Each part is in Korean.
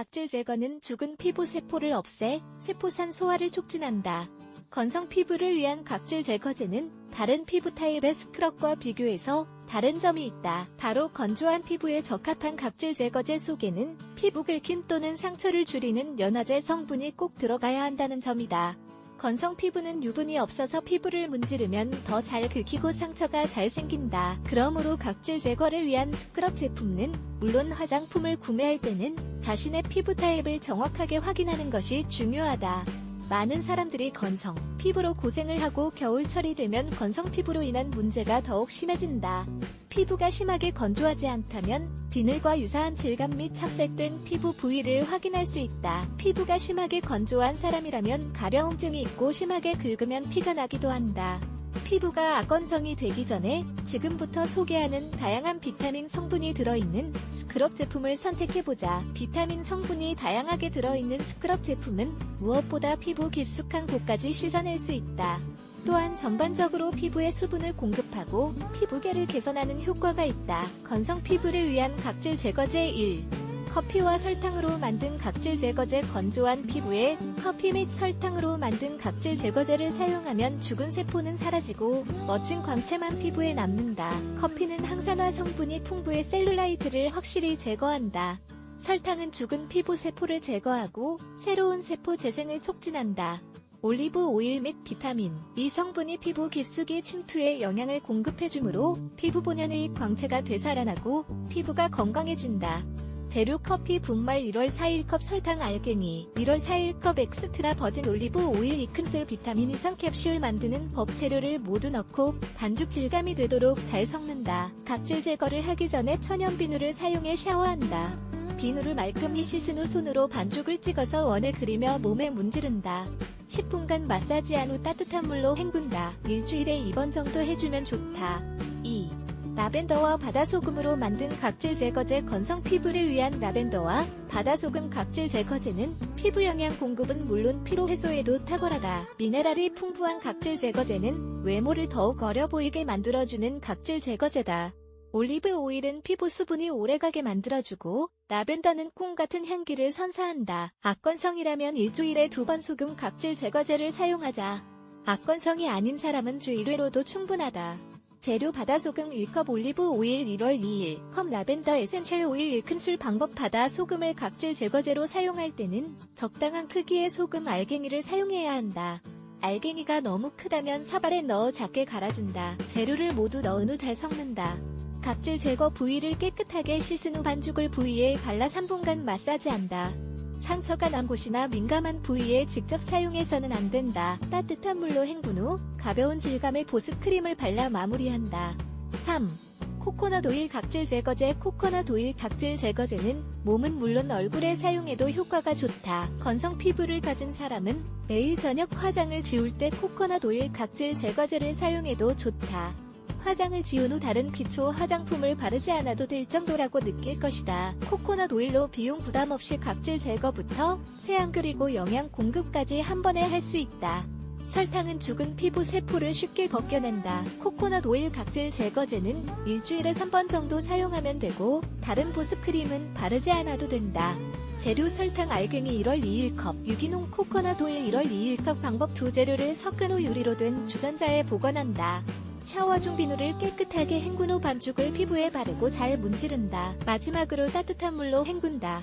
각질 제거는 죽은 피부 세포를 없애 세포산 소화를 촉진한다. 건성 피부를 위한 각질 제거제는 다른 피부 타입의 스크럽과 비교해서 다른 점이 있다. 바로 건조한 피부에 적합한 각질 제거제 속에는 피부 긁힘 또는 상처를 줄이는 연화제 성분이 꼭 들어가야 한다는 점이다. 건성 피부는 유분이 없어서 피부를 문지르면 더 잘 긁히고 상처가 잘 생긴다. 그러므로 각질 제거를 위한 스크럽 제품은 물론 화장품을 구매할 때는 자신의 피부 타입을 정확하게 확인하는 것이 중요하다. 많은 사람들이 건성 피부로 고생을 하고 겨울철이 되면 건성 피부로 인한 문제가 더욱 심해진다. 피부가 심하게 건조하지 않다면 비늘과 유사한 질감 및 착색된 피부 부위를 확인할 수 있다. 피부가 심하게 건조한 사람이라면 가려움증이 있고 심하게 긁으면 피가 나기도 한다. 피부가 악건성이 되기 전에 지금부터 소개하는 다양한 비타민 성분이 들어있는 스크럽 제품을 선택해보자. 비타민 성분이 다양하게 들어있는 스크럽 제품은 무엇보다 피부 깊숙한 곳까지 씻어낼 수 있다. 또한 전반적으로 피부에 수분을 공급하고 피부결을 개선하는 효과가 있다. 건성 피부를 위한 각질 제거제 1. 커피와 설탕으로 만든 각질 제거제 건조한 피부에 커피 및 설탕으로 만든 각질 제거제를 사용하면 죽은 세포는 사라지고 멋진 광채만 피부에 남는다. 커피는 항산화 성분이 풍부해 셀룰라이트를 확실히 제거한다. 설탕은 죽은 피부 세포를 제거하고 새로운 세포 재생을 촉진한다. 올리브 오일 및 비타민, 이 성분이 피부 깊숙이 침투에 영향을 공급해주므로 피부 본연의 광채가 되살아나고 피부가 건강해진다. 재료 커피 분말 1월 4일 컵 설탕 알갱이 1월 4일 컵 엑스트라 버진 올리브 오일 2큰술 비타민 이상 캡슐 만드는 법 재료를 모두 넣고 반죽 질감이 되도록 잘 섞는다. 각질 제거를 하기 전에 천연 비누를 사용해 샤워한다. 비누를 말끔히 씻은 후 손으로 반죽을 찍어서 원을 그리며 몸에 문지른다. 10분간 마사지한 후 따뜻한 물로 헹군다. 일주일에 2번 정도 해주면 좋다. 2. 라벤더와 바다소금으로 만든 각질 제거제 건성 피부를 위한 라벤더와 바다소금 각질 제거제는 피부 영양 공급은 물론 피로 해소에도 탁월하다. 미네랄이 풍부한 각질 제거제는 외모를 더욱 어려 보이게 만들어주는 각질 제거제다. 올리브 오일은 피부 수분이 오래가게 만들어주고 라벤더는 콩 같은 향기를 선사한다. 악건성이라면 일주일에 두 번 소금 각질 제거제를 사용하자. 악건성이 아닌 사람은 주 1회로도 충분하다. 재료 바다 소금 1컵 올리브 오일 1월 2일 컵 라벤더 에센셜 오일 1큰술 방법 바다 소금을 각질 제거제로 사용할 때는 적당한 크기의 소금 알갱이를 사용해야 한다. 알갱이가 너무 크다면 사발에 넣어 작게 갈아준다. 재료를 모두 넣은 후 잘 섞는다. 각질 제거 부위를 깨끗하게 씻은 후 반죽을 부위에 발라 3분간 마사지한다. 상처가 난 곳이나 민감한 부위에 직접 사용해서는 안 된다. 따뜻한 물로 헹군 후 가벼운 질감의 보습 크림을 발라 마무리한다. 3. 코코넛 오일 각질 제거제 코코넛 오일 각질 제거제는 몸은 물론 얼굴에 사용해도 효과가 좋다. 건성 피부를 가진 사람은 매일 저녁 화장을 지울 때 코코넛 오일 각질 제거제를 사용해도 좋다. 화장을 지운 후 다른 기초 화장품을 바르지 않아도 될 정도라고 느낄 것이다. 코코넛 오일로 비용 부담 없이 각질 제거부터 세안 그리고 영양 공급까지 한 번에 할 수 있다. 설탕은 죽은 피부 세포를 쉽게 벗겨낸다. 코코넛 오일 각질 제거제는 일주일에 3번 정도 사용하면 되고 다른 보습 크림은 바르지 않아도 된다. 재료 설탕 알갱이 1월 2일 컵, 유기농 코코넛 오일 1월 2일 컵 방법 두 재료를 섞은 후 유리로 된 주전자에 보관한다. 샤워 중 비누를 깨끗하게 헹군 후 반죽을 피부에 바르고 잘 문지른다. 마지막으로 따뜻한 물로 헹군다.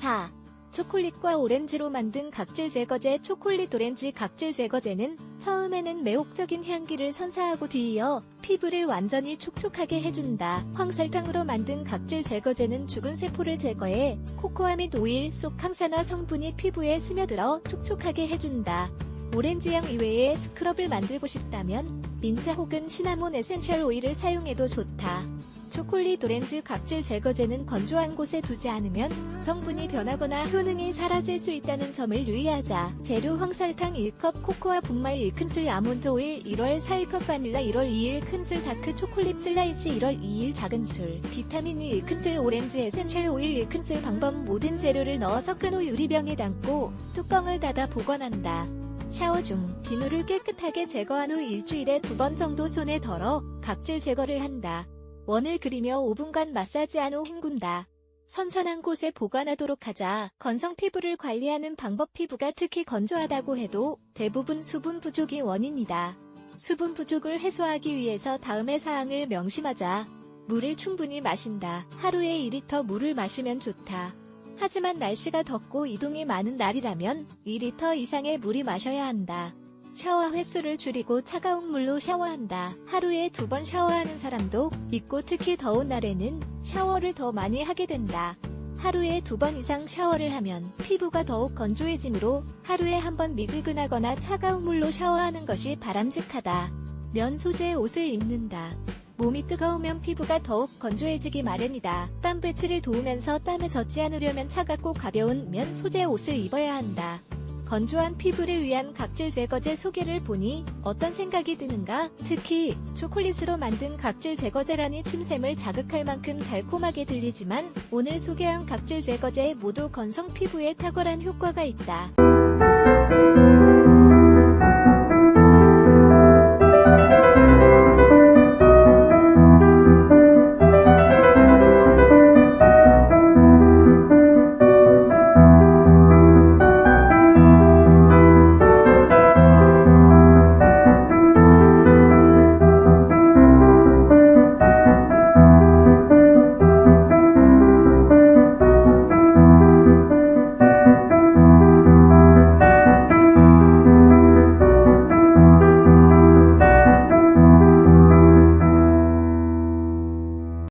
4. 초콜릿과 오렌지로 만든 각질 제거제 초콜릿 오렌지 각질 제거제는 처음에는 매혹적인 향기를 선사하고 뒤이어 피부를 완전히 촉촉하게 해준다. 황설탕으로 만든 각질 제거제는 죽은 세포를 제거해 코코아 및 오일 속 항산화 성분이 피부에 스며들어 촉촉하게 해준다. 오렌지향 이외에 스크럽을 만들고 싶다면 민트 혹은 시나몬 에센셜 오일을 사용해도 좋다. 초콜릿 오렌지 각질 제거제는 건조한 곳에 두지 않으면 성분이 변하거나 효능이 사라질 수 있다는 점을 유의하자. 재료 황설탕 1컵 코코아 분말 1큰술 아몬드 오일 1월 4일컵 바닐라 1월 2일 큰술 다크 초콜릿 슬라이스 1월 2일 작은 술 비타민 2 1큰술 오렌지 에센셜 오일 1큰술 방법 모든 재료를 넣어 섞은 후 유리병에 담고 뚜껑을 닫아 보관한다. 샤워 중 비누를 깨끗하게 제거한 후 일주일에 두 번 정도 손에 덜어 각질 제거를 한다. 원을 그리며 5분간 마사지한 후 헹군다. 선선한 곳에 보관하도록 하자. 건성 피부를 관리하는 방법 피부가 특히 건조하다고 해도 대부분 수분 부족이 원인이다. 수분 부족을 해소하기 위해서 다음의 사항을 명심하자. 물을 충분히 마신다. 하루에 2리터 물을 마시면 좋다. 하지만 날씨가 덥고 이동이 많은 날이라면 2리터 이상의 물이 마셔야 한다. 샤워 횟수를 줄이고 차가운 물로 샤워한다. 하루에 두 번 샤워하는 사람도 있고 특히 더운 날에는 샤워를 더 많이 하게 된다. 하루에 두 번 이상 샤워를 하면 피부가 더욱 건조해지므로 하루에 한 번 미지근하거나 차가운 물로 샤워하는 것이 바람직하다. 면 소재의 옷을 입는다. 몸이 뜨거우면 피부가 더욱 건조해지기 마련이다. 땀 배출을 도우면서 땀에 젖지 않으려면 차갑고 가벼운 면 소재 옷을 입어야 한다. 건조한 피부를 위한 각질 제거제 소개를 보니 어떤 생각이 드는가? 특히 초콜릿으로 만든 각질 제거제라니 침샘을 자극할 만큼 달콤하게 들리지만 오늘 소개한 각질 제거제 모두 건성 피부에 탁월한 효과가 있다.